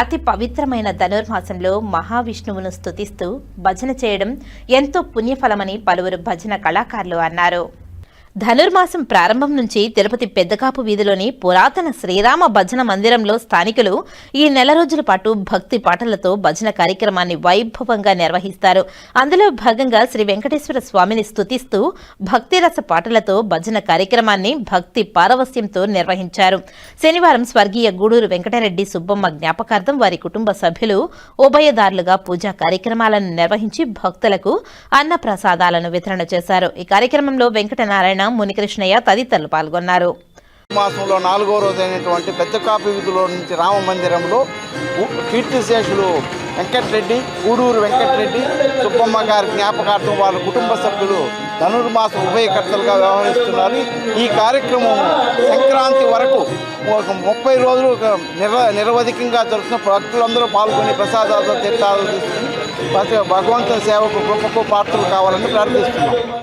అతి పవిత్రమైన ధనుర్మాసంలో మహావిష్ణువును స్తుతిస్తూ భజన చేయడం ఎంతో పుణ్యఫలమని పలువురు భజన కళాకారులు అన్నారు. ధనుర్మాసం ప్రారంభం నుంచి తిరుపతి పెద్దకాపు వీధిలోని పురాతన శ్రీరామ భజన మందిరంలో స్థానికులు ఈ నెల రోజుల పాటు భక్తి పాటలతో భజన కార్యక్రమాన్ని వైభవంగా నిర్వహిస్తారు. అందులో భాగంగా శ్రీ వెంకటేశ్వర స్వామిని స్థుతిస్తూ భక్తిరస పాటలతో భజన కార్యక్రమాన్ని భక్తి పారవస్యంతో నిర్వహించారు. శనివారం స్వర్గీయ గూడూరు వెంకటరెడ్డి సుబ్బమ్మ జ్ఞాపకార్థం వారి కుటుంబ సభ్యులు ఉభయదారులుగా పూజా కార్యక్రమాలను నిర్వహించి భక్తులకు అన్న ప్రసాదాలను వితరణ చేశారు. ఈ కార్యక్రమంలో వెంకటనారాయణ మునికృష్ణయ్య తదితరులు పాల్గొన్నారు. మాసంలో నాలుగో రోజు అయినటువంటి పెద్ద కాపీ వీధిలో నుంచి రామ మందిరంలో కీర్తిశేషులు వెంకటరెడ్డి గూడూరు వెంకటరెడ్డి సుబ్బమ్మ గారి జ్ఞాపకార్థం వాళ్ళ కుటుంబ సభ్యులు ధనుర్మాస ఉభయకర్తలుగా వ్యవహరిస్తున్నారు. ఈ కార్యక్రమం సంక్రాంతి వరకు ఒక ముప్పై రోజులు నిర నిరవధికంగా జరుగుతున్న భక్తులందరూ పాల్గొని ప్రసాదాలతో తీర్థాలు తీసుకుని భగవంతుని సేవకు గొప్పకు పాత్రలు కావాలని ప్రార్థిస్తున్నాం.